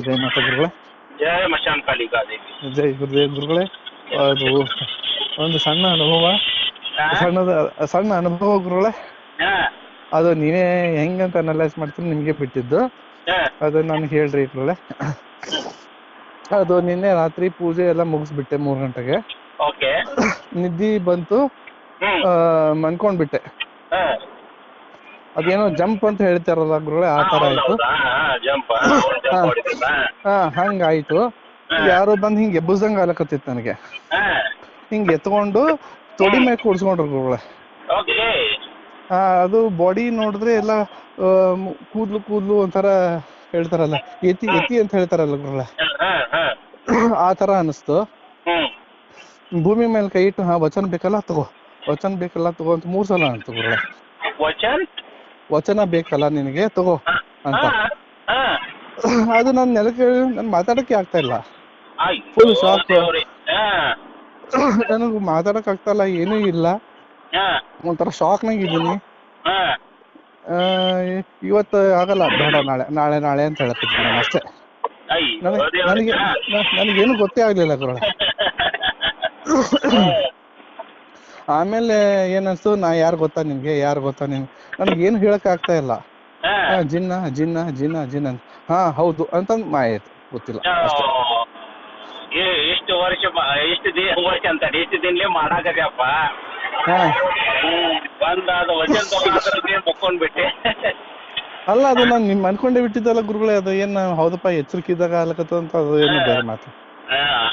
ಜೈ ಮಾತಾ ಗುರುಗಳೇ? ಜಯ ಮಶಾನ್ ಜೈ ಗುರುದೇವ್ ಗುರುಗಳೇ. ಅದು ಒಂದು ಸಣ್ಣ ಅನುಭವ. ಸಣ್ಣದ ಸಣ್ಣ ಅನುಭವ ಗುರುಗಳೇ. ಅದು ನೀವೇ ಹೆಂಗಂತ ಅನಲೈಸ್ ಮಾಡ್ತೀನಿ ನಿಮ್ಗೆ ಬಿಟ್ಟಿದ್ದು. ಅದು ನಾನು ಹೇಳ್ರಿ ಗುರುಗಳೇ. ಅದು ನಿನ್ನೆ ರಾತ್ರಿ ಪೂಜೆ ಎಲ್ಲ ಮುಗಿಸ್ಬಿಟ್ಟೆ ಮೂರ್ ಗಂಟೆಗೆ. ನಿದ್ದಿ ಬಂತು. ಮನ್ಕೊಂಡ್ಬಿಟ್ಟೆ. ಅದೇನೋ ಜಂಪ್ ಅಂತ ಹೇಳ್ತಾರಲ್ಲ ಗುರುಗಳೇ ಆ ತರ ಆಯ್ತು. ಜಂಪ್. ಹಾ. ಹಂಗಾಯ್ತು. ಯಾರೋ ಬಂದ್ ಹಿಂಗ್ ಎಬ್ಬಸಂಗ್ ಆಲಕತ್ತಿತ್ತು ನನಗೆ. ಹಿಂಗ್ ಎತ್ಕೊಂಡು ತೊಡಿ ಮೇಲೆ ಕೂಡ್ಸ್ಕೊಂಡ್ರು ಗುರುಗಳೇ ಹಾ ಅದು ಬಾಡಿ ನೋಡಿದ್ರೆ ಎಲ್ಲ ಕೂದ್ಲು ಕೂದ್ಲು ಒಂಥರ ಹೇಳ್ತಾರಲ್ಲ ಎತಿ ಎತಿ ಅಂತ ಹೇಳ್ತಾರಲ್ಲ ಗುರುಗಳೇ ಆ ತರ ಅನಿಸ್ತು. ಭೂಮಿ ಮೇಲೆ ಕೈ ಇಟ್ಟು ಹಾ ವಚನ ಬೇಕಲ್ಲ ತಗೋ. ವಚನ ಬೇಕಲ್ಲ ತಗೋ ಅಂತ ಮೂರ್ ಸಲ ಅಂತ ಗುರುಗಳೇ ವಚನ್? ವಚನ ಬೇಕಲ್ಲ ನಿನಗೆ? ತಗೋ ಅಂತ. ಅದು ನನ್ ನೆಲಕ್ಕೆ ನನ್ ಮಾತಾಡಕ್ಕೆ ಆಗ್ತಾ ಇಲ್ಲ. Full shock. ನನಗ್ ಮಾತಾಡಕ್ ಆಗ್ತಾ ಇಲ್ಲ ಏನೂ ಇಲ್ಲ. ಒಂಥರ ಶಾಕ್ನಾಗ ಹಾ. ಆ, ಇವತ್ತು ಆಗಲ್ಲ ಬೇಡ ನಾಳೆ ನಾಳೆ ನಾಳೆ ಅಂತ ಹೇಳ್ತಿದ್ದೀನಿ ನಾನು ಅಷ್ಟೇ. ನನಗೆ. ನನಗೆ ನನಗೇನು ಗೊತ್ತೇ ಆಗ್ಲಿಲ್ಲ ಗುರು ಆಮೇಲೆ ಏನನ್ಸ್ತು ನಾ ಯಾರು ಗೊತ್ತಾ ನಿನ್ಗೆ? ಯಾರು ಗೊತ್ತಾ ನಿನ್ ನನಗೇನು ಹೇಳಕ್ ಆಗ್ತಾ ಇಲ್ಲ. ಹಾ. ಜಿನ್ನ ಜಿನ್ನ ಜಿನ್ನ ಜಿನ್ನ ಅಂತ. ಹಾ ಹೌದು ಅಂತ ಆಯ್ತು. ಗೊತ್ತಿಲ್ಲ. ಅಷ್ಟೇ. ಏ, ಇಷ್ಟು ವರ್ಷ ಬ- ಇಷ್ಟು ದಿನ ವರ್ಷ ಅಂತ ಇಷ್ಟು ದಿನಲೇ ಮಾಡಾಕದ್ಯಪ್ಪ ಹಾ. ಬಂದ ಅದು ವಚನ ತಗೊಂಡ್ರೆ ಮುಕ್ಕೊಂಡ್ ಬಿಟ್ಟೆ ಅಲ್ಲ ಅದು ನಾನು ನಿಮ್ ಅನ್ಕೊಂಡೆ ಬಿಟ್ಟಿದ್ದಲ್ಲ ಗುರುಗಳೇ ಅದು ಏನ್ ಹೌದಪ್ಪ ಎಚ್ಚರಿಕೆ ಇದ್ದಾಗ ಆಗ್ಲಕತ್ತ ಅಂತ ಅದು ಏನು ಬೇರೆ ಮಾತು. ಹಾ.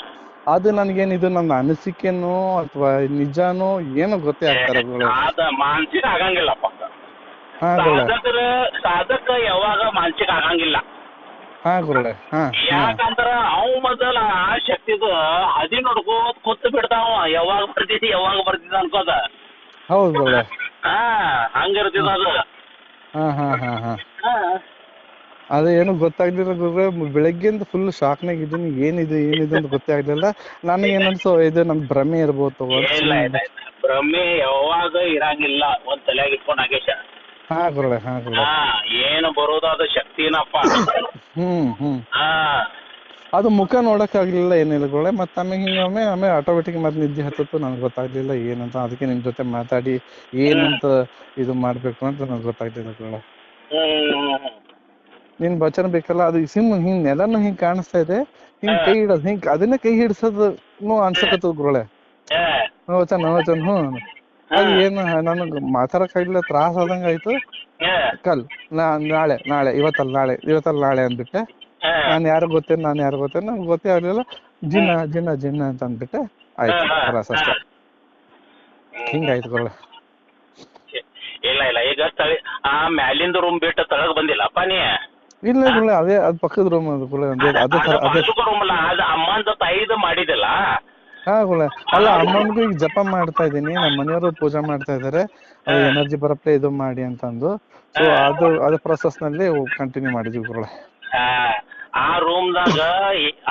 ಅದು ನನ್ಗೇನ್ ಇದು ನನ್ನ ಅನಿಸಿಕೆನೋ ಅಥವಾ ನಿಜಾನೋ ಏನೋ ಗೊತ್ತೇ ಆಗ್ತಾರ ಗುರುಗಳೇ. ಅದ ಮಾನಸಿಕ ಆಗಂಗಿಲ್ಲಪ್ಪ. ಹಾ ಗುರುಗಳೇ ಸಾಧಕರ ಸಾಧಕ ಯಾವಾಗ ಮಾನಸಿಕ ಆಗಂಗಿಲ್ಲ. ಹಾ ಗುರುಗಳೇ ಹಾ ಹಾ. ಯಾಕಂದ್ರ ಅವ್ ಮೊದಲ ಆ ಶಕ್ತಿದ ಅದಿ ನೋಡ್ಕೋತ ಕೂತ್ ಬಿಡ್ತಾವ. ಯಾವಾಗ ಬರ್ತಿದಿ ಯಾವಾಗ ಬರ್ತಿದ ಅನ್ಕೋದ. ಹೌದು ಗುರುಗಳೇ ಹಾ ಹಂಗಿರ್ತಿದ ಅದು. ಹಾ ಹಾ ಹಾ ಹಾ. ಹಾ. ಅದು ಏನು ಗೊತ್ತಾಗ್ಲಿಲ್ಲ ಗುರುಗಳೇ. ಬೆಳಗ್ಗೆಯಿಂದ ಫುಲ್ ಶಾಕ್ನಾಗ ಇದ್ದೀನಿ. ಏನಿದು ಏನಿದು ಅಂತ ಗೊತ್ತೇ ಆಗ್ಲಿಲ್ಲ. ನನಗೆ ಏನನ್ಸೋ ಇದು ನಮ್ ಭ್ರಮೆ ಇರ್ಬೋದು ತಗೋ ಅಂತ ಇಲ್ಲ ಇಲ್ಲ ಸುಮ್ನೆ- ಇಲ್ಲ. ಭ್ರಮೆ ಯಾವಾಗ ಇರಂಗಿಲ್ಲ. ಒಂದ್ ತಲೆಯಾಗ ಇಟ್ಕೊಂಡ್ ನಾಗೇಶ. ಹಾ ಗುರುಳೆ ಹಾ ಏನು ಬರೋದಾದ ಅದು ಶಕ್ತಿನಪ್ಪ. ಹ್ಮ್ ಹ್ಮ್. ಹಾ. ಅದು ಮುಖ ನೋಡಕ್ ಆಗ್ಲಿಲ್ಲ ಏನಿಲ್ಲ ಗುರುಳೆ ಮತ್ತೆ ಆಮೇಲೆ ಹಿಂಗೊಮ್ಮೆ ಆಮೇಲೆ ಆಟೋಮೆಟಿಕ್ ಮತ್ತೆ ನಿದ್ದೆ ಹತ್ತಿತ್ತು ನನಗೆ ಗೊತ್ತಾಗ್ಲಿಲ್ಲ ಏನಂತ ಅದಕ್ಕೆ ನಿಮ್ ಜೊತೆ ಮಾತಾಡಿ ಏನಂತ ಇದು ಮಾಡ್ಬೇಕು ಅಂತ ನನಗೆ ಗೊತ್ತಾಗ್ಲಿಲ್ಲ ಗುರುಗಳೇ. ಹ್ಮ್. ನಿನ್ ಬಚನ ಬೇಕಲ್ಲ ಅದು ಸಿಮ್ ಹಿಂಗ್ ನೆಲನು ಹಿಂಗ್ ಕಾಣಿಸ್ತಾ ಇದೆ ಹಿಂಗ್ ಕೈ ಹಿಡೋದು ಹಿಂಗ್ ಅದನ್ನ ಕೈ ಹಿಡ್ಸೋದು ಅನ್ಸಕತ್ತದ ಗುರುಗಳೇ. ಹಾ. ವಚನ ವಚನ ಹ್ಞೂ ಅದು ಏನು ನನಗ್ ಮಾತಾಡಕ್ ಆಗ್ಲಿಲ್ಲ ತ್ರಾಸ ಆದಂಗ ಆಯ್ತು. ಕಲ್ ನಾ ನಾಳೆ ನಾಳೆ ಇವತ್ತಲ್ಲ ನಾಳೆ ಇವತ್ತಲ್ಲ ನಾಳೆ ಅಂದ್ಬಿಟ್ಟೆ. ನಾನು ಯಾರು ಗೊತ್ತೇನು ನಾನು ಯಾರು ಗೊತ್ತೇನು ನಂಗೆ ಗೊತ್ತೇ ಆಗ್ಲಿಲ್ಲ. ಜಿನ್ನ ಜಿನ್ನ ಜಿನ್ನ ಅಂತ ಅಂದ್ಬಿಟ್ಟೆ. ಆಯ್ತು ತ್ರಾಸ ಅಷ್ಟೇ. ಹಿಂಗಾಯ್ತು ಗುರುಗಳೇ. ಇಲ್ಲ ಇಲ್ಲ. ಈಗ ತಳಿ ಆ ಮ್ಯಾಲಿಂದ ರೂಮ್ ಬಿಟ್ಟು ತಳಗ್ ಬಂದಿಲ್ಲಪ್ಪ ನೀ? ಇಲ್ಲ ಇಲ್ಲ ಅದೇ ಅದ್ ಪಕ್ಕದ ರೂಮ್ ಅದು ಅದೇ ಅದೇ ರೂಮ್ ಅಲ್ಲ. ಅದು ಅಮ್ಮಂದ ತಾಯಿದು ಮಾಡಿದಿಲ್ಲ ಹಾ ಅಲ್ಲ ಅಮ್ಮನಿಗೂ ಈಗ ಜಪ ಮಾಡ್ತಾ ಇದೀನಿ ನಮ್ಮ ಮನೆಯವರು ಪೂಜೆ ಮಾಡ್ತಾ ಇದಾರೆ ಅದು ಎನರ್ಜಿ ಬರಪ್ಲೆ ಇದು ಮಾಡಿ ಅಂತಂದು. ಸೊ ಅದು ಅದು process ನಲ್ಲಿ ಕಂಟಿನ್ಯೂ ಮಾಡಿದ್ವಿ ಗುರುಗಳೇ. ಆ, ಆ ರೂಮ್ದಾಗ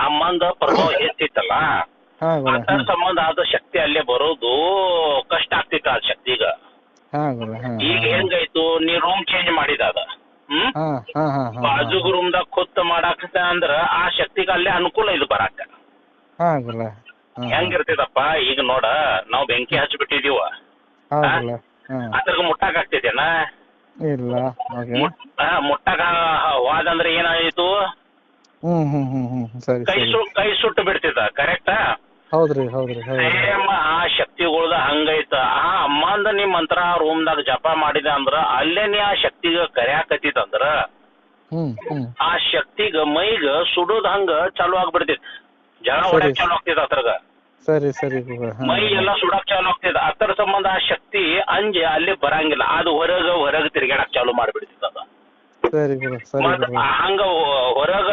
ಅಮ್ಮಂದ ಪ್ರಭಾವ ಹೆಚ್ಚಿತ್ತಲ್ಲ? ಹಾ ಗುರುಗಳೇ. ಅದ್ರ ಸಂಬಂಧ ಆದ ಶಕ್ತಿ ಅಲ್ಲೇ ಬರೋದು ಕಷ್ಟ ಆಗ್ತಿತ್ತು ಆ ಶಕ್ತಿಗ ಈಗ. ಹಾ ಈಗ ಹೆಂಗಾಯ್ತು? ನೀ ರೂಮ್ ಚೇಂಜ್ ಮಾಡಿದ ಅದ. ಹ್ಮ್? ಹಾ ರೂಮ್ ದಾಗ ಹಾ ಹಾ. ಕೂತ್ ಮಾಡಾಕತ್ತ ಅಂದ್ರ ಆ ಶಕ್ತಿಗ ಅಲ್ಲೇ ಅನುಕೂಲ ಇದು ಬರಾಕ. ಹಾ ಹಾ ಹೆಂಗಿರ್ತದಪ್ಪ ಈಗ ನೋಡ ನಾವ್ ಬೆಂಕಿ ಹಚ್ಚಿಬಿಟ್ಟಿದೀವ ಹಾ ಅದ್ರಾಗ ಮುಟ್ಟಾಕ್ ಆಗ್ತಿದೇನ ಇಲ್ಲ ಮುಟ್ಟಾಕ ಹೋದಂದ್ರೆ ಏನಾಯ್ತು? ಹ್ಮ್ ಹ್ಮ್ ಹ್ಮ್ ಹ್ಮ್ ಸರಿ ಕೈ ಸು ಕೈ ಸುಟ್ಟು ಬಿಡ್ತಿದ ಕರೆಕ್ಟ್? ಹೌದ್ರಿ ಹೌದ್ರಿ ಸೇಮ್ ಆ ಶಕ್ತಿಗಳ್ದ ಹಂಗೈತ. ಆ ಅಮ್ಮಂದ ನಿಮ್ ಮಂತ್ರ ರೂಮ್ ರೂಮ್ದಾಗ ಜಪ ಮಾಡಿದ ಅಂದ್ರ ಅಲ್ಲೇ ನೀ ಆ ಶಕ್ತಿಗ ಹ್ಮ್ ಆ ಶಕ್ತಿಗ ಮೈಗ ಸುಡೋದ್ ಹಂಗ ಚಾಲು ಆಗ್ಬಿಡ್ತೇತಿ ಜನ. ಹೊಡ್ಯಾಕ್ ಚಾಲು ಆಗ್ತಿದ್ ಅದ್ರಾಗ. ಸರಿ ಸರಿ ಮೈ ಎಲ್ಲ ಸುಡಾಕ್ ಚಾಲು ಆಗ್ತದ. ಅದರ ಸಂಬಂಧ ಆ ಶಕ್ತಿ ಅಂಜೆ ಅಲ್ಲಿ ಬರಂಗಿಲ್ಲ. ಅದು ಹೊರಗ ಹೊರಗ ತಿರುಗಾಡಕ್ ಚಾಲು ಮಾಡ್ಬಿಡ್ತಿದ್ ಅದ. ಸರಿ ಹಂಗ ಹೊರಗ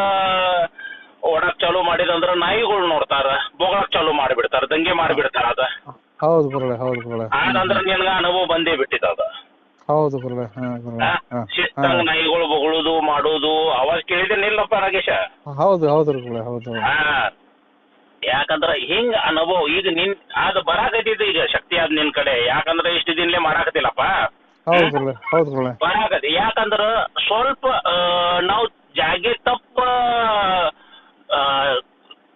ಓಡಕ್ ಚಾಲು ಮಾಡಿದಂದ್ರ ನಾಯಿಗಳು ನೋಡ್ತಾರ. ಬೋಗಳಕ್ ಚಾಲು ಮಾಡಿಬಿಡ್ತಾರ. ದಂಗೆ ಮಾಡಿಬಿಡ್ತಾರ ಅದ. ಹೌದು ಬರ್ಲೆ ಹೌದು ಬರ್ಲೆ ಅದಂದ್ರ ನಿನ್ಗ ಅನುಭವ ಬಂದೇ ಬಿಟ್ಟಿದ ಅದ. ಹೌದು ಬರ್ಲೆ ಶಿಸ್ತಂಗ ನಾಯಿಗಳು ಬೊಗಳುದು ಮಾಡುದು. ಅವಾಗ ಕೇಳಿದೇನಿಲ್ಲಪ್ಪ ನಾಗೇಶ ಹೌದು ಹೌದು ಬರ್ಲೆ ಹೌದು ಹೌದು. ಹಾ. ಯಾಕಂದ್ರ ಹಿಂಗ ಅನುಭವ ಈಗ ನಿನ್ ಅದ ಬರಾಕತ್ತಿದ್ ಈಗ ಶಕ್ತಿ ಅದ್ ನಿನ್ ಕಡೆ. ಯಾಕಂದ್ರ ಇಷ್ಟ ದಿನಲೇ ಮಾಡಾಕತಿಲ್ಲಪ್ಪ ಹೌದು ಗುರುಗಳೇ ಹೌದು ಗುರುಗಳೇ ಬರಾಕತಿ ಯಾಕಂದ್ರ ಸ್ವಲ್ಪ ನಾವು ಜಾಗೆ ತಪ್ಪ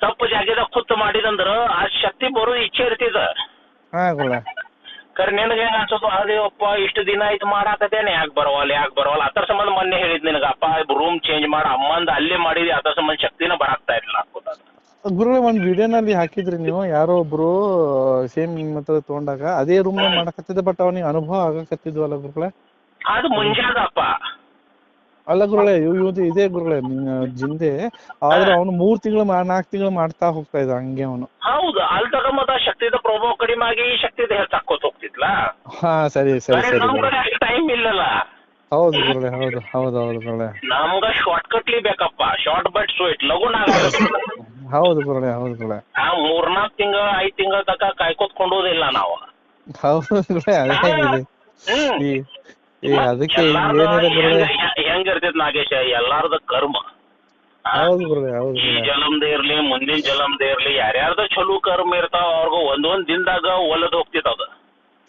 ತಪ್ಪು ಜಾಗದಾಗ ಕುತ್ತು ಮಾಡಿದಂದ್ರ ಆ ಶಕ್ತಿ ಬರೋ ಇಚ್ಛೆ ಇರ್ತಿದ ಹಾ ನಿನ್ಗ ಕರೆ ನಿನಗೆ ಏನ್ ಅನ್ಸೋದು? ಅದೇ ಅಪ್ಪ ಇಷ್ಟು ದಿನ ಆಯ್ತು ಮಾಡಾಕತೇನೆ ಯಾಕೆ ಬರವಲ್ಲ ಯಾಕೆ ಬರವಲ್ಲ? ಅದ್ರ ಸಂಬಂಧ ಮೊನ್ನೆ ಹೇಳಿದ್ ನಿನಗ ಅಪ್ಪ ರೂಮ್ ಚೇಂಜ್ ಮಾಡ. ಅಮ್ಮಂದ ಅಲ್ಲೇ ಮಾಡಿದಿ ಅದ್ರ ಸಂಬಂಧ ಶಕ್ತಿನ ಬರಾಕ್ತಾ ಇರ್ಲಿಲ್ಲ. ಅನ್ಕೋತ ಗುರುಳೆ ಒಂದ್ ವಿಡಿಯೋನಲ್ಲಿ ಹಾಕಿದ್ರಿ ನೀವು. ಯಾರೋ ಒಬ್ರು ಸೇಮ್ ನಿಮ್ಮ ಹತ್ರ ತಗೊಂಡಾಗ ಅದೇ ರೂಮ್ ಮಾಡಕತ್ತಿದ್ದೆ ಬಟ್ ಅವನಿಗೆ ಅನುಭವ ಆಗಕತ್ತಿದ್ವಲ್ಲ ಗುರುಗಳೇ? ಅದು ಮುಂಜಾದಪ್ಪ ಅಲ್ಲ ಗುರುಳೆ ಇವ್ ಇವ್ದು ಇದೇ ಗುರುಳೆ ನಿಮ್ ಜಿಂದೆ. ಆದ್ರೆ ಅವನು ಮೂರ್ ತಿಂಗಳು ನಾಲ್ಕು ತಿಂಗಳು ಮಾಡ್ತಾ ಹೋಗ್ತಾ ಇದ್ದ ಹಂಗೆ ಅವನು. ಹೌದು ಅಲ್ಲಿ ತಗೊಂಬತ್ತ ಶಕ್ತಿದ ಪ್ರಭಾವ ಕಡಿಮೆ ಆಗಿ ಶಕ್ತಿದ ಹೆಚ್ಚಾಕೋತ ಹೋಗ್ತಿದ್ಲ. ಹಾ ಸರಿ ಸರಿ ಸರಿ ನಮ್ ಟೈಮ್ ಇಲ್ಲಲ್ಲ. ಹೌದು ಗುರುಳೆ ಹೌದು ಹೌದು ಹೌದು ಗುರುಳೆ ನಮ್ಗ ಶಾರ್ಟ್ ಕಟ್ಲಿ ಬೇಕಪ್ಪ. ಶಾರ್ಟ್ ಬಟ್ ಸ್ವೀಟ್ ಲಗುನ ಹೌದು ಗುರುಳೆ ಹೌದು ಗುರುಳೆ ಆ ಮೂರ್ನಾಲ್ಕು ತಿಂಗಳ ಐದ್ ತಿಂಗಳ ತನಕ ಕಾಯ್ಕೋತ್ ಕೊಂಡೋದಿಲ್ಲ ನಾವು. ಹೌದು ಗುರುಳೆ ಅದೇ ಹ್ಮ್. ಈ ಈ ಅದಕ್ಕೆ ಎಲ್ಲಾರ್ದು ಏನಿದೆ ಗುರುಳೆ ಹೆಂಗ್- ಹೆಂಗ್ ಇರ್ತೈತ್ ನಾಗೇಶ ಎಲ್ಲಾರ್ದ ಕರ್ಮ. ಆ, ಹೌದು ಗುರುಳೆ ಹೌದು ಈ ಗುರುಳೆ ಜಲಮ್ದ ಇರ್ಲಿ ಮುಂದಿನ ಜಲಮ್ದ ಇರ್ಲಿ ಯಾರ್ಯಾರ್ದ ಚಲೋ ಕರ್ಮ ಇರ್ತಾವ ಅವ್ರಿಗೂ ಒಂದೊಂದ್ ದಿನದಾಗ ಒಲದ್ ಹೋಗ್ತಿತ್ ಅದು.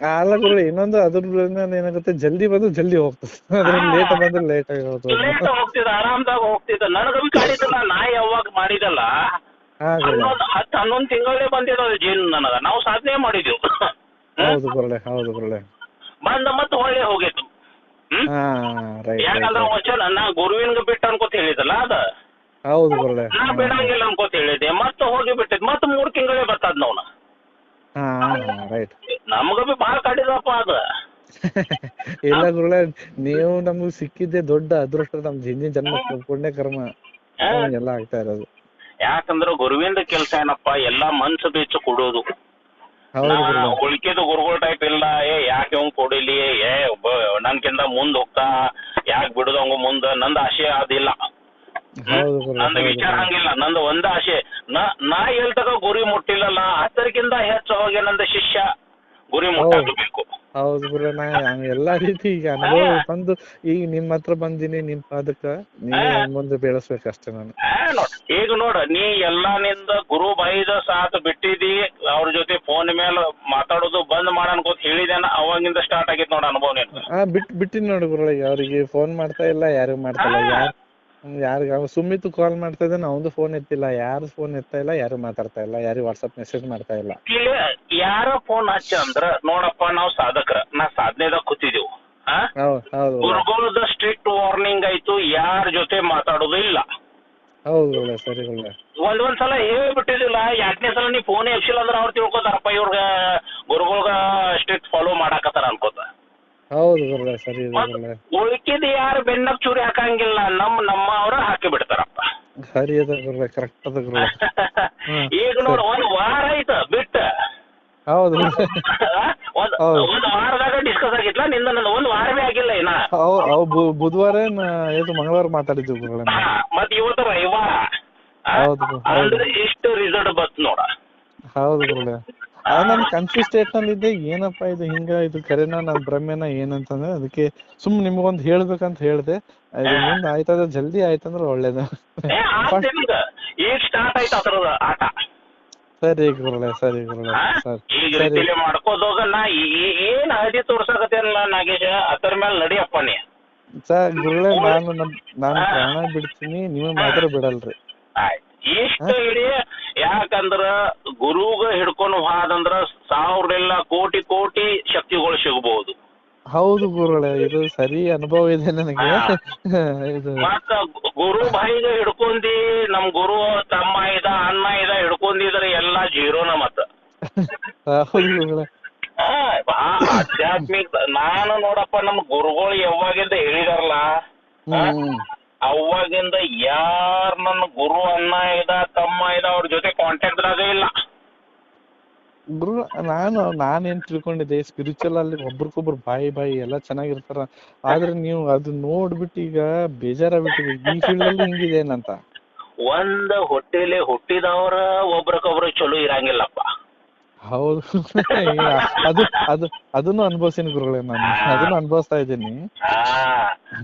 ಅಲ್ಲ ಗುರುಳೆ ಇನ್ನೊಂದು ಅದ್ರಿಂದ ಏನಾಗುತ್ತೆ ಜಲ್ದಿ ಬಂದು ಜಲ್ದಿ ಹೋಗ್ತದೆ. ಅದ್ರಲ್ಲಿ ಲೇಟ್ ಬಂದ್ರೆ ಲೇಟ್ ಆಗಿ ಹೋಗ್ತದೆ. ಲೇಟ್ ಹೋಗ್ತಿದ ಆರಾಮ್ದಾಗ ಹೋಗ್ತಿದ್ದ ನನಗ ಬಿ ಕಾಡಿದ್ದಲ್ಲ ನಾ ಯಾವಾಗ ಮಾಡಿದಲ್ಲ. ಹನ್ನೊಂದ್ ಹತ್ತು ಹನ್ನೊಂದ್ ತಿಂಗಳೇ ಬಂದಿದ ಜೀನ್ ನನಗ. ನಾವು ಸಾಧನೆ ಮಾಡಿದೆವು. ಹೌದು ಗುರುಳೆ ಹೌದು ಗುರುಳೆ. ಬಂದ ಮತ್ತೆ ಹೊಳ್ಳಿ ಹೋಗಿತ್ತು. ಯಾಕಂದ್ರ ವಚನ ನಾ ಗುರುವಿನ ಬಿಟ್ಟ ಅನ್ಕೋತ ಹೇಳಿದಲ್ಲ ಅದ? ಹೌದು ಗುರುಳೆ ನಾ ಬಿಡಂಗಿಲ್ಲ ಅನ್ಕೋತ ಹೇಳಿದೆ ಮತ್ತೆ ಹೋಗಿ ಬಿಟ್ಟಿದ್ ಮತ್ತೆ ಮೂರ್ ತಿಂಗಳೇ ಬರ್ತದ ನೋನ ನಮಗ ಬಿ ಬಾಳ ಕಡಿದಪ್ಪ ಅದ. ಇಲ್ಲ ಗುರುಳೆ ನೀವು ನಮ್ಗೆ ಸಿಕ್ಕಿದ್ದೆ ದೊಡ್ಡ ಅದೃಷ್ಟ. ನಮ್ ಹಿಂದಿನ ಜನ್ಮ ಪುಣ್ಯ ಕರ್ಮ ಎಲ್ಲ ಆಗ್ತಾ ಇರೋದು. ಯಾಕಂದ್ರ ಗುರುವಿಂದ ಕೆಲಸ ಏನಪ್ಪಾ ಎಲ್ಲಾ ಮನ್ಸು ಬೆಚ್ಚ ಕೊಡೋದು. ಉಳ್ಕಿದ ಗುರುಗಳ. ಟೈಪ್ ಇಲ್ಲ ಏ ಯಾಕೆ ಹಂಗ್ ಕೊಡಿಲಿ ಏ ನನ್ಕಿಂತ ಮುಂದ್ ಹೋಗ್ತಾ ಯಾಕೆ ಬಿಡುದಂಗ ಮುಂದ ನಂದ ಆಸೆ ಅದಿಲ್ಲ. ನಂದು ವಿಚಾರ ಹಂಗಿಲ್ಲ ನಂದ್ ಒಂದ ಆಶೆ ನಾ ನಾ ಎಲ್ ತಗ ಗುರಿ ಮುಟ್ಟಿಲ್ಲಲ್ಲ ಹತ್ತರಕ್ಕಿಂತ ಹೆಚ್ಚು ಹೋಗಿ ನಂದ ಶಿಷ್ಯ. ಗುರಿ ಮುಟ್ಟಾಕಬೇಕು ಹೌದು ಗುರು ನಾ ಎಲ್ಲಾ ರೀತಿ ಈಗ ಅನುಭವ ಬಂದು ಈಗ ನಿಮ್ ಹತ್ರ ಬಂದಿನಿ ನಿಮ್ ಪಾದಕ್ಕ ನೀವೇ ಮುಂದೆ ಬೆಳೆಸ್ಬೇಕಷ್ಟೇ ನಾನು. ನೋಡ್ ಈಗ ನೋಡ ನೀ ಎಲ್ಲಾ ನಿಂದ ಗುರು ಬಾಯಿದ ಸಾಥ್ ಬಿಟ್ಟಿದಿ ಅವ್ರ ಜೊತೆ ಫೋನ್ ಮೇಲೆ ಮಾತಾಡೋದು ಬಂದ್ ಮಾಡನ್ಕೋತ ಹೇಳಿದೇನ ಅವಾಗಿಂದ ಸ್ಟಾರ್ಟ್ ಆಗಿತ್ ನೋಡ ಅನುಭವ ನೀನು ಆ ಬಿಟ್ ಬಿಟ್ಟಿನಿ ನೋಡಿ ಈಗ ಅವ್ರಿಗೆ ಫೋನ್ ಮಾಡ್ತಾ ಇಲ್ಲ ಯಾರಿಗೂ ಮಾಡ್ತಾ ಇಲ್ಲ ಯಾರ್ ಯಾರಿಗ ಅವ ಸುಮಿತ್ ಕಾಲ್ ಮಾಡ್ತಾ ಇದ್ದಾನೆ ಅವಂದು ಫೋನ್ ಎತ್ತಿಲ್ಲ. ಯಾರು ಫೋನ್ ಎತ್ತಾ ಇಲ್ಲ ಯಾರು ಮಾತಾಡ್ತಾ ಇಲ್ಲ ಯಾರು ವಾಟ್ಸ್ಆಪ್ ಮೆಸೇಜ್ ಮಾಡ್ತಾ ಇಲ್ಲ. ಯಾರೋ ಯಾರ ಫೋನ್ ಹಚ್ಚ ಅಂದ್ರ ನೋಡಪ್ಪ ನಾವು ಸಾಧಕ ನಾ ಸಾಧನೆದಾಗ ಕೂತಿದೆವು. ಗುರುಗಳದ ಸ್ಟ್ರಿಕ್ಟ್ ವಾರ್ನಿಂಗ್ ಆಯ್ತು ಯಾರ ಜೊತೆ ಮಾತಾಡೋದು ಇಲ್ಲ. ಹೌದು ಸರಿ ಒಂದ್ ಒಂದ್ ಸಲ ಹೇಳ್ಬಿಟ್ಟಿದಿಲ್ಲ ಎರಡನೇ ಸಲ ನೀ ಫೋನ್ ಎಬ್ಸಿಲ್ಲ ಅಂದ್ರ ಅವ್ರು ತಿಳ್ಕೊತಾರಪ್ಪ ಇವ್ರಗ ಗುರುಗಳ್ಗ ಸ್ಟ್ರಿಕ್ಟ್ ಫಾಲೋ ಮಾಡಾಕತ್ತಾರ ಅನ್ಕೋತ. ಹೌದು ಗುರುಳೆ ಸರಿ ಇದೆ ಗುರುಳೆ ಉಳ್ಕಿದ ಯಾರು ಬೆನ್ನಕ್ ಚೂರಿ ಹಾಕಂಗಿಲ್ಲ ನಮ್ ನಮ್ಮ ಅವ್ರ ಹಾಕಿ ಬಿಡ್ತಾರಪ್ಪ. ಸರಿ ಅದ ಗುರುಳೆ ಕರೆಕ್ಟ್ ಅದ ಗುರುಳೆ ಈಗ ನೋಡ್ ಒಂದ್ ವಾರ ಆಯ್ತ ಬಿಟ್ಟ. ಹೌದು. ಒಂದ್ ಹೌದು. ಒಂದ್ ವಾರದಾಗ ಡಿಸ್ಕಸ್ ಆಗಿತ್ಲ? ನಿಂದ ನನ್ನ ಒಂದ್ ವಾರವೇ ಆಗಿಲ್ಲ ಇನ್ನ. ಅವ್ ಅವ್ ಬು- ಬುಧವಾರ ಏನ್ ಇದು ಮಂಗಳವಾರ ಮಾತಾಡಿದ್ವಿ ನಾವು. ಹಾ, ಮತ್ ಇವತ್ತು ರವಿವಾರ. ಆ, ಹೌದು, ಹೌದು. ಅಂದ್ರೆ ಇಷ್ಟು ರಿಸಲ್ಟ್ ಬತ್ ನೋಡ. ಹೌದು ಗುರುಳೆ ಆ ನಾನು ಕನ್ಫ್ಯೂಸ್ ಸ್ಟೇಟ್ನಲ್ಲಿ ಇದ್ದೆ ಏನಪ್ಪಾ ಇದು ಹಿಂಗ ಇದು ಕರೆನ ನಾನು ಭ್ರಮೆನ ಏನಂತಂದ್ರೆ ಅದಕ್ಕೆ ಸುಮ್ ನಿಮ್ಗೊಂದು ಹೇಳ್ಬೇಕಂತ ಹೇಳ್ದೆ. ಇದು ಮುಂದ್ ಆಯ್ತದ ಜಲ್ದಿ ಆಯ್ತಂದ್ರೆ ಒಳ್ಳೇದು. ಈಗ ಸ್ಟಾರ್ಟ್ ಆಯ್ತು ಅದ್ರದ ಆಟ? ಸರಿ ಗುರುಳೆ ಸರಿ ಗುರುಳೆ ಸರಿ ಈಗ ರೀತಿಲಿ ಮಾಡ್ಕೋದೋಗ ನಾ ಏನ್ ಹಳದಿ ತೋರ್ಸಕತ್ತೇನಲ್ಲ ನಾಗೇಶ? ಅದ್ರ ಮೇಲೆ ನಡಿಯಪ್ಪ ನೀ. ಸರ್ ಗುರುಳೆ ನಾನು ನಾನು ಪ್ರಾಣ ಬಿಡ್ತೀನಿ ನೀವು ಮಾತ್ರ ಬಿಡಲ್ರಿ. ಆಯ್ತ್. ಇಷ್ಟ ಇಡೀ. ಯಾಕಂದ್ರ ಗುರುಗ ಹಿಡ್ಕೊಂಡು ಹಾದಂದ್ರ ಸಾವಿರಲ್ಲ ಕೋಟಿ ಕೋಟಿ ಶಕ್ತಿಗಳು ಸಿಗಬಹುದು ಹೌದು ಗುರುಗಳೇ ಇದು ಸರಿ ಅನುಭವ ಇದೆ ನನಗೆ. ಇದು ಮತ್ತ ಗುರು ಬಾಯಿಗ ಹಿಡ್ಕೊಂಡಿ ನಮ್ ಗುರು ತಮ್ಮ ಇದ ಅಣ್ಣ ಇದ ಹಿಡ್ಕೊಂಡಿದ್ರೆ ಎಲ್ಲಾ ಜೀರೋನ ಮತ್ತ. ಹೌದು ಗುರುಗಳೇ. ಆಧ್ಯಾತ್ಮಿಕ ನಾನು ನೋಡಪ್ಪ ನಮ್ ಗುರುಗಳು ಯಾವಾಗಿಂದ ಹೇಳಿದಾರಲ್ಲ ಅವಾಗಿಂದ ಯಾರ್ ನನ್ನ ಗುರು ಅಣ್ಣ ಇದ ತಮ್ಮ ಇದ ಅವ್ರ ಜೊತೆ ಕಾಂಟ್ಯಾಕ್ಟ್ ಇಲ್ಲ. ಗುರು ನಾನು ನಾನೇನ್ ತಿಳ್ಕೊಂಡಿದ್ದೆ ಸ್ಪಿರಿಚುವಲ್ ಅಲ್ಲಿ ಒಬ್ರಿಗೊಬ್ರು ಬಾಯಿ ಬಾಯಿ ಎಲ್ಲ ಚೆನ್ನಾಗಿರ್ತಾರ. ಆದ್ರೆ ನೀವು ಅದು ನೋಡ್ಬಿಟ್ಟು ಈಗ ಬೇಜಾರಾಗ್ಬಿಟ್ಟಿದೆ. ಈ ಫೀಲ್ಡ್ ಅಲ್ಲಿ ಹಿಂಗಿದೆ ಏನಂತ ಒಂದ್ ಹೊಟ್ಟೆಲೆ ಹುಟ್ಟಿದವ್ರ ಒಬ್ರಕೊಬ್ರು ಚಲೋ ಇರಂಗಿಲ್ಲಪ್ಪ. ಹೌದು. ಅದು ಅದು ಅದನ್ನು ಅನುಭವಿಸಿನಿ ಗುರುಗಳೇ ನಾನು. ಅದನ್ನು ಅನುಭವಿಸ್ತಾ ಇದ್ದೀನಿ.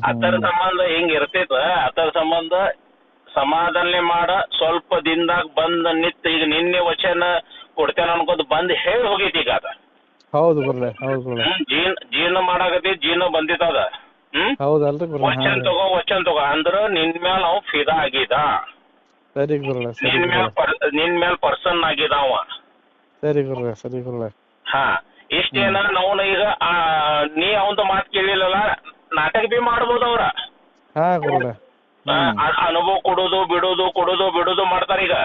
ಅದರ ಸಂಬಂಧ ಹಿಂಗ್ ಇರ್ತೈತ. ಅದರ ಸಂಬಂಧ ಸಮಾಧಾನ ಮಾಡ. ಸ್ವಲ್ಪ ದಿನದಾಗ ಬಂದ ನಿತ್ ಈಗ ನಿನ್ನೆ ವಚನ ಕೊಡ್ತೇನೆ ಅನ್ಕೋತ ಬಂದ್ ಹೇಳಿ ಹೋಗೈತಿ ಈಗ ಅದ. ಹೌದು ಗುರುಳೆ ಹೌದು ಗುರುಳೆ ಜೀನ್ ಜೀರ್ಣ ಮಾಡಾಕತಿ ಜೀರ್ಣ ಬಂದಿತ್ತದ ಹ್ಮ್? ಹೌದಲ್ರಿ ವಚನ್ ತಗೋ ವಚನ್ ತಗೋ ಅಂದ್ರ ನಿನ್ ಮ್ಯಾಲ ಅವ್ ಫಿದಾ ಆಗಿದ. ಸರಿ ಗುರುಳೆ ಸರಿ ನಿನ್ ಮ್ಯಾಲ ನಿನ್ ಮ್ಯಾಲ ಪರ್ಸನ್ ಆಗಿದ ಅವ. ಸರಿ ಗುರುಳೆ ಸರಿ ಗುರುಳೆ ಹಾ ಇಷ್ಟೇನ ನಾವು ಈಗ ನೀ ಅವಂದ ಮಾತು ಕೇಳಿಲ್ಲಲ್ಲ ನಾಟಕ ಬಿ ಮಾಡ್ಬೋದು ಅವ್ರ. ಹಾ ಅನುಭವ ಕೊಡೋದು ಬಿಡೋದು ಕೊಡೋದು ಬಿಡೋದು ಮಾಡ್ತಾರ ಈಗ?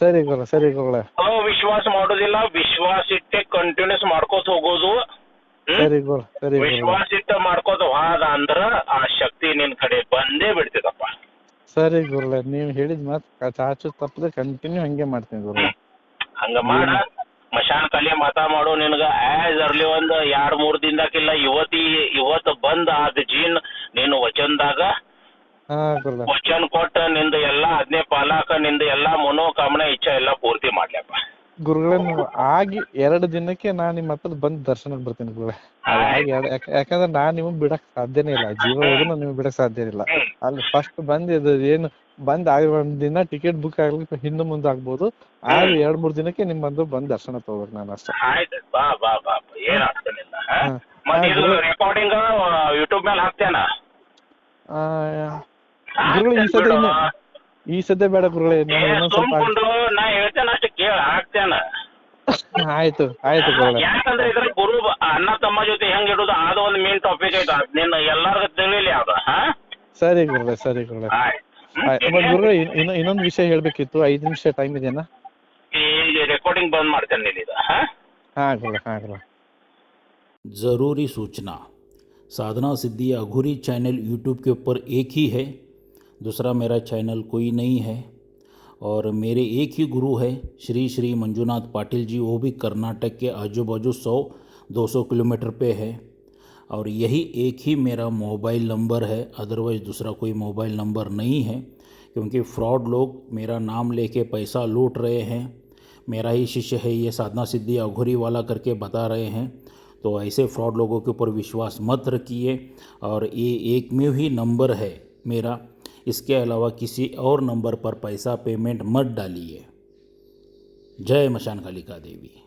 ಸರಿ ಗುರು ಸರಿ ಗುರುಗಳೇ. ವಿಶ್ವಾಸ ಮಾಡೋದಿಲ್ಲ. ವಿಶ್ವಾಸ ಇಟ್ಟೆ ಕಂಟಿನ್ಯೂಸ್ ಮಾಡ್ಕೋತ ಹೋಗೋದು. ಹ್ಮ್? ಸರಿ ಗುರು ಸರಿ ಗುರುಗಳೇ. ವಿಶ್ವಾಸ ಇಟ್ಟ ಮಾಡ್ಕೋತ ಹೋದ ಅಂದ್ರ ಆ ಶಕ್ತಿ ನಿನ್ ಕಡೆ ಬಂದೇ ಬಿಡ್ತದಪ್ಪ. ಸರಿ ಗುರುಗಳೇ ನೀವು ಹೇಳಿದ ಮಾತು ಚಾಚು ತಪ್ಪದೆ ಕಂಟಿನ್ಯೂ ಹಂಗೆ ಮಾಡ್ತೀನಿ ಗುರು ಹಂಗ ಮಾಡ. ಮಶಾನ್ ಕಲಿ ಮತ ಮಾಡು ನಿನಗ. ಆಸ್ ಅರ್ಲಿ ಒಂದ್ ಎರಡ್ ಮೂರ್ ದಿನದಾಕಿಲ್ಲ ಇವತ್ತಿ ಇವತ್ತು ಬಂದ್ ಅದ್ ಜೀನ್ ನೀನು ವಚನದಾಗ ಹಾ ವಚನ ಕೊಟ್ಟ ನಿಂದ ಎಲ್ಲಾ ಅದ್ನೇ ಪಾಲಾಕ ನಿಂದ ಎಲ್ಲಾ ಮನೋಕಾಮನೆ ಇಚ್ಛೆ ಎಲ್ಲಾ ಪೂರ್ತಿ ಮಾಡ್ಲಪ್ಪ. ಗುರುಗಳೇ ನೀವು ಆಗಿ ಎರಡು ದಿನಕ್ಕೆ ನಾ ನಿಮ್ಮ ಹತ್ರ ಬಂದ್ ದರ್ಶನಕ್ಕೆ ಬರ್ತೀನಿ ಗುರುಗಳೇ. ಆಗಿ ಎರಡ್- ಯಾಕ- ಯಾಕಂದ್ರೆ ನಾ ನಿಮ್ ಬಿಡಕ್ ಸಾಧ್ಯನೇ ಇಲ್ಲ. ಜೀವ ಹೋದ್ರು ನಿಮಗ್ ಬಿಡಕ್ ಸಾಧ್ಯ ಇಲ್ಲ. ಅಲ್ಲಿ ಫಸ್ಟ್ ಬಂದ್ ಇದು ಏನು ಬಂದ್ ಆಗಿ ಒಂದ್ ದಿನ ಟಿಕೆಟ್ ಬುಕ್ ಆಗ್ಲಿಕ್ಕೆ ಹಿಂದೆ ಮುಂದೆ ಆಗ್ಬೋದು. ಆಗ ಎರಡ್ ಮೂರ್ ದಿನಕ್ಕೆ ನಿಮ್ ಬಂದು ಬಂದ್ ದರ್ಶನ ತಗೋಬೇಕು ನಾನು ಅಷ್ಟೇ. ಆಯ್ತು. ಬಾ ಬಾ ಬಾ ಬಾ. ಏನ್ ಆಗ್ತಾನಿಲ್ಲ ಹಾ. ಮತ್ತೆ ಇದು ರೆಕಾರ್ಡಿಂಗ್ ಯೂಟ್ಯೂಬ್ ಮೇಲೆ ಹಾಕ್ತೇನ? ಆ, ಗುರುಗಳೇ ಈ ಸತಿ ಇನ್ನು ಈ ಸದ್ಯ ಬೇಡ ಗುರುಗಳೇ ನಾನು ಇನ್ನೊಂದ್ ಸ್ವಲ್ಪ ಆಗ್- ಸುಮ್ಕೊಂಡು ನಾ ಹೇಳ್ತೇನೆ ಅಷ್ಟು ಕೇಳ ಹಾಕ್ತೇನ ಆಯ್ತು ಆಯ್ತು ಗುರುಗಳೇ ಯಾಕಂದ್ರೆ ಇದ್ರ ಗುರು ಬ- ಅಣ್ಣ ತಮ್ಮ ಜೊತೆ ಹೆಂಗ್ ಇಡುದು ಅದು ಒಂದು ಮೇನ್ ಟಾಪಿಕ್ ಐತ ನಿನ್ನ ಎಲ್ಲಾರ್ಗು ತಿಳಿಲಿ ಅದ ಹಾ ಸರಿ ಗುರುಗಳೇ ಸರಿ ಗುರುಗಳೇ ಆಯ್ತು ಆಯ್ತು ಮತ್ತೆ ಗುರುಗಳೇ ಇನ್- ಇನ್ನು ಇನ್ನೊಂದ್ ವಿಷಯ ಹೇಳ್ಬೇಕಿತ್ತು ಐದ್ ನಿಮಿಷ ಟೈಮ್ ಇದೆನಾ ಈಗ ರೆಕಾರ್ಡಿಂಗ್ ಬಂದ್ ಮಾಡ್ತೇನೆ ನೀನು ಹಾ ಹಾ ಗುರುಗಳೇ ಹಾ ಗುರುಗಳೇ ज़रूरी सूचना साधना सिद्धि अघोरी चैनल यूट्यूब के ऊपर एक ही है दूसरा मेरा चैनल कोई नहीं है और मेरे एक ही गुरु है श्री श्री मंजूनाथ पाटिल जी, वो भी कर्नाटक के आजू बाजू सौ, दो सौ किलोमीटर पे है और यही एक ही मेरा मोबाइल नंबर है, अदरवाइज़ दूसरा कोई मोबाइल नंबर नहीं है, क्योंकि फ्रॉड लोग मेरा नाम लेके पैसा लूट रहे हैं, मेरा ही शिष्य है, ये साधना सिद्धि अघोरी वाला करके बता रहे हैं तो ऐसे फ्रॉड लोगों के ऊपर विश्वास मत रखिए और ये एक में ही नंबर है मेरा। इसके अलावा किसी और नंबर पर पैसा पेमेंट मत डालिए। जय मशान कालिका देवी।